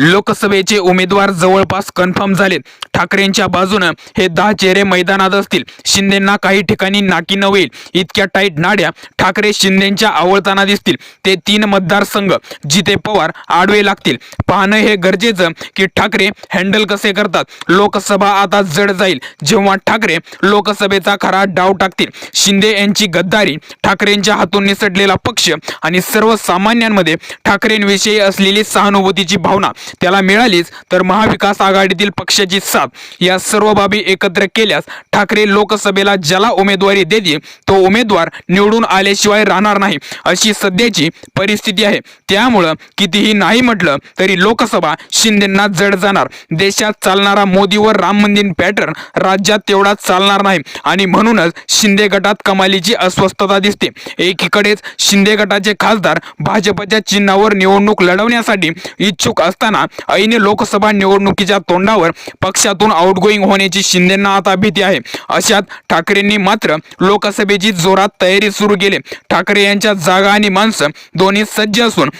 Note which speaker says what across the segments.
Speaker 1: लोकसभेचे उमेदवार जवळपास कन्फर्म झालेत ठाकरेंच्या बाजूनं हे दहा चेहरे मैदानात असतील. शिंदेंना काही ठिकाणी नाकी न होईल. इतक्या टाईट नाड्या ठाकरे शिंदेंच्या आवळताना दिसतील. ते तीन मतदारसंघ जिथे पवार आडवे लागतील. पाहणं हे गरजेचं की ठाकरे हँडल कसे करतात. लोकसभा आता जड जाईल. जेव्हा ठाकरे लोकसभेचा खरा डाव टाकतील. शिंदे यांची गद्दारी ठाकरेंच्या हातून निसटलेला पक्ष आणि सर्वसामान्यांमध्ये ठाकरेंविषयी असलेली सहानुभूतीची भावना त्याला मिळालीच तर महाविकास आघाडीतील पक्षाची साथ या सर्व बाबी एकत्र केल्यास ठाकरे लोकसभेला ज्याला उमेदवारी देतील तो उमेदवार निवडून आल्याशिवाय राहणार नाही अशी सध्याची परिस्थिती आहे. त्यामुळं कितीही नाही म्हटलं तरी लोकसभा शिंदेंना जड जाणार. देशात चालणारा मोदी व राम मंदिर पॅटर्न राज्यात तेवढा चालणार नाही. आणि म्हणूनच शिंदे गटात कमालीची अस्वस्थता दिसते. एकीकडेच शिंदे गटाचे खासदार भाजपच्या चिन्हावर निवडणूक लढवण्यासाठी इच्छुक असताना ऐन लोकसभा निवडणुकीच्या तोंडावर पक्षातून आउटगोईंग होण्याची शिंदेंना आता भीती आहे. अशात ठाकरेंनी मात्र लोकसभेची जोरात तयारी सुरू केली. ठाकरे यांच्या जागा आणि माणसं दोन्ही सज्ज असून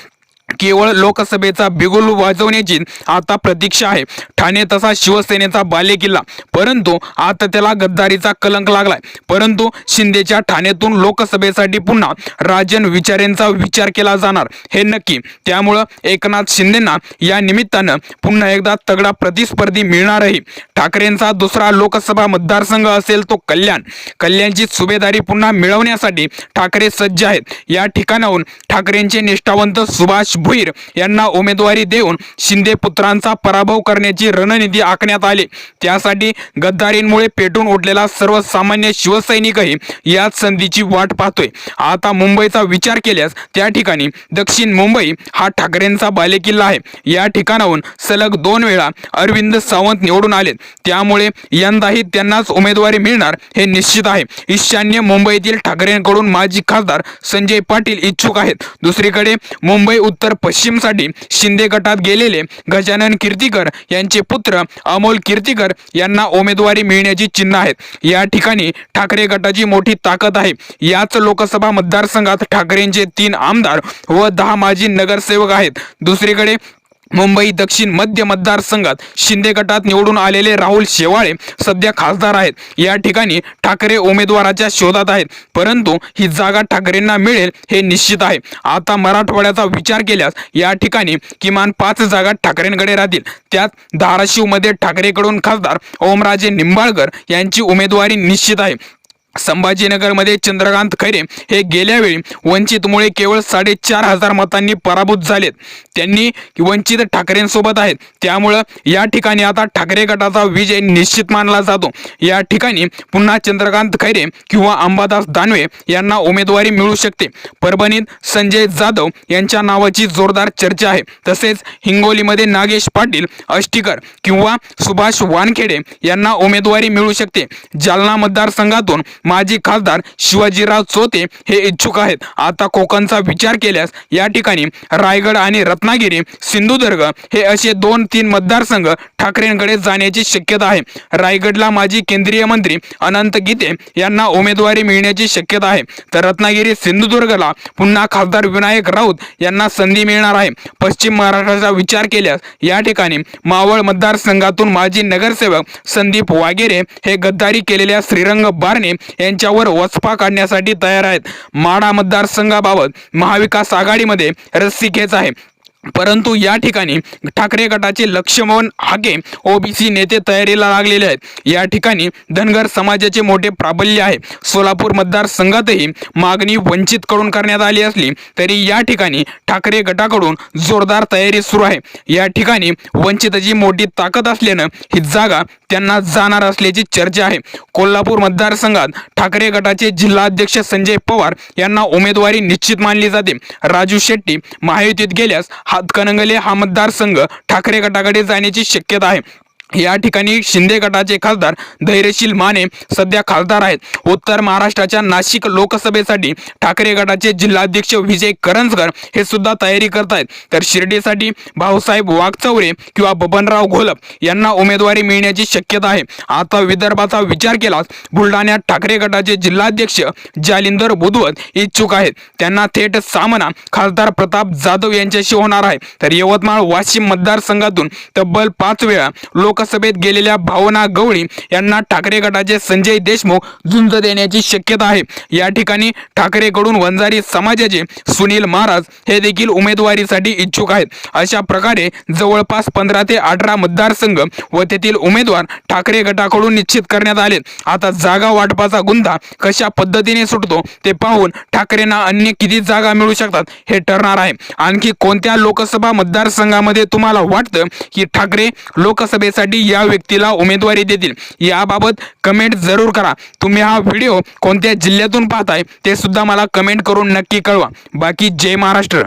Speaker 1: केवळ लोकसभेचा बिगुल वाजवण्याची आता प्रतीक्षा आहे. ठाणे तसा शिवसेनेचा बालेकिल्ला. परंतु आता त्याला गद्दारीचा कलंक लागलाय. परंतु शिंदेच्या ठाण्यातून लोकसभेसाठी पुन्हा राजन विचारेंचा विचार केला जाणार. हे नक्की. त्यामुळं एकनाथ शिंदेना या निमित्तानं पुन्हा एकदा तगडा प्रतिस्पर्धी मिळणार आहे ठाकरेंचा दुसरा लोकसभा मतदारसंघ असेल तो कल्याण. कल्याणची सुभेदारी पुन्हा मिळवण्यासाठी ठाकरे सज्ज आहेत. या ठिकाणाहून ठाकरेंचे निष्ठावंत सुभाष भुईर यांना उमेदवारी देऊन शिंदे पुत्रांचा पराभव करण्याची रणनीती आखण्यात आली. त्यासाठी गद्दारींमुळे पेटून उठलेला सर्वसामान्य शिवसैनिकही याच संधीची वाट पाहतोय. आता मुंबईचा विचार केल्यास त्या ठिकाणी दक्षिण मुंबई हा ठाकरेंचा बालेकिल्ला आहे. या ठिकाणाहून सलग दोन वेळा अरविंद सावंत निवडून आले त्यामुळे यंदाही त्यांनाच उमेदवारी मिळणार हे निश्चित आहे. ईशान्य मुंबईतील ठाकरेंकडून माजी खासदार संजय पाटील इच्छुक आहेत. दुसरीकडे मुंबई उत्तर पश्चिमसाठी शिंदे गटात गेलेले गजानन कीर्तीकर यांचे पुत्र अमोल कीर्तीकर यांना उमेदवारी मिळण्याची चिन्ह आहेत. या ठिकाणी ठाकरे गटाची मोठी ताकद आहे. याच लोकसभा मतदारसंघात ठाकरेंचे तीन आमदार व दहा माजी नगरसेवक आहेत. दुसरीकडे मुंबई दक्षिण मध्य मतदारसंघात शिंदे गटात निवडून आलेले राहुल शेवाळे सध्या खासदार आहेत. या ठिकाणी ठाकरे उमेदवाराच्या शोधात आहेत. परंतु ही जागा ठाकरेंना मिळेल हे निश्चित आहे. आता मराठवाड्याचा विचार केल्यास या ठिकाणी किमान पाच जागा ठाकरेंकडे राहतील. त्यात धाराशिवमध्ये ठाकरेकडून खासदार ओमराजे निंबाळकर यांची उमेदवारी निश्चित आहे. संभाजीनगरमध्ये चंद्रकांत खैरे हे गेल्यावेळी वंचितमुळे केवळ साडेचार हजार मतांनी पराभूत झालेत. त्यांनी वंचित ठाकरेंसोबत आहेत. त्यामुळं या ठिकाणी आता ठाकरे गटाचा विजय निश्चित मानला जातो. या ठिकाणी पुन्हा चंद्रकांत खैरे किंवा अंबादास दानवे यांना उमेदवारी मिळू शकते. परभणीत संजय जाधव यांच्या नावाची जोरदार चर्चा आहे. तसेच हिंगोलीमध्ये नागेश पाटील अष्टीकर किंवा सुभाष वानखेडे यांना उमेदवारी मिळू शकते. जालना मतदारसंघातून माजी खासदार शिवाजीराव चोते हे इच्छुक आहेत. आता कोकणचा विचार केल्यास या ठिकाणी रायगड आणि रत्नागिरी सिंधुदुर्ग हे असे दोन तीन मतदारसंघ ठाकरेंकडे जाण्याची शक्यता आहे. रायगडला माजी केंद्रीय मंत्री अनंत गीते यांना उमेदवारी मिळण्याची शक्यता आहे. तर रत्नागिरी सिंधुदुर्गला पुन्हा खासदार विनायक राऊत यांना संधी मिळणार आहे. पश्चिम महाराष्ट्राचा विचार केल्यास या ठिकाणी मावळ मतदारसंघातून माजी नगरसेवक संदीप वागेरे हे गद्दारी केलेल्या श्रीरंग बारणे यांच्यावर वचपा काढण्यासाठी तयार आहेत. माडा मतदारसंघाबाबत महाविकास आघाडीमध्ये रस्सीखेच आहे. परंतु या ठिकाणी ठाकरे गटाचे लक्ष्मण हाके ओबीसी नेते तयारीला लागलेले आहेत. या ठिकाणी धनगर समाजाचे मोठे प्राबल्य आहे. सोलापूर मतदारसंघातही मागणी वंचितकडून करण्यात आली असली तरी या ठिकाणी ठाकरे गटाकडून जोरदार तयारी सुरू आहे. या ठिकाणी वंचितची मोठी ताकद असल्यानं ही जागा त्यांना जाणार असल्याची चर्चा आहे. कोल्हापूर मतदारसंघात ठाकरे गटाचे जिल्हाध्यक्ष संजय पवार यांना उमेदवारी निश्चित मानली जाते. राजू शेट्टी महायुतीत गेल्यास हातकणंगले हा मतदारसंघ ठाकरे गटाकडे जाण्याची शक्यता आहे. या ठिकाणी शिंदे गटाचे खासदार धैर्यशील माने सध्या खासदार आहेत. उत्तर महाराष्ट्राच्या नाशिक लोकसभेसाठी ठाकरे गटाचे जिल्हाध्यक्ष विजय करंजकर हे सुद्धा तयारी करत आहेत तर शिर्डीसाठी भाऊसाहेब वाघचौरे किंवा बबनराव घोलप यांना उमेदवारी मिळण्याची शक्यता आहे. आता विदर्भाचा विचार केलास बुलढाण्यात ठाकरे गटाचे जिल्हाध्यक्ष जालिंदर बुधवत इच्छुक आहेत. त्यांना थेट सामना खासदार प्रताप जाधव यांच्याशी होणार आहे. तर यवतमाळ वाशिम मतदारसंघातून तब्बल पाच वेळा लोक लोकसभेत गेलेल्या भावना गवळी यांना ठाकरे गटाचे संजय देशमुख झुंज देण्याची शक्यता आहे. या ठिकाणी ठाकरेकडून वंजारी समाजाचे सुनील महाराज हे देखील उमेदवारीसाठी इच्छुक आहेत. अशा प्रकारे जवळपास पंधरा ते अठरा मतदारसंघ व तेथील उमेदवार ठाकरे गटाकडून निश्चित करण्यात आले. आता जागा वाटपाचा गुंता कशा पद्धतीने सुटतो ते पाहून ठाकरेंना अन्य किती जागा मिळू शकतात हे ठरणार आहे. आणखी कोणत्या लोकसभा मतदारसंघामध्ये तुम्हाला वाटतं की ठाकरे लोकसभेसाठी या व्यक्तीला उमेदवारी देतील. याबाबत कमेंट जरूर करा. तुम्ही हा व्हिडिओ कोणत्या जिल्ह्यातून पाहताय ते सुद्धा मला कमेंट करून नक्की कळवा. बाकी जय महाराष्ट्र.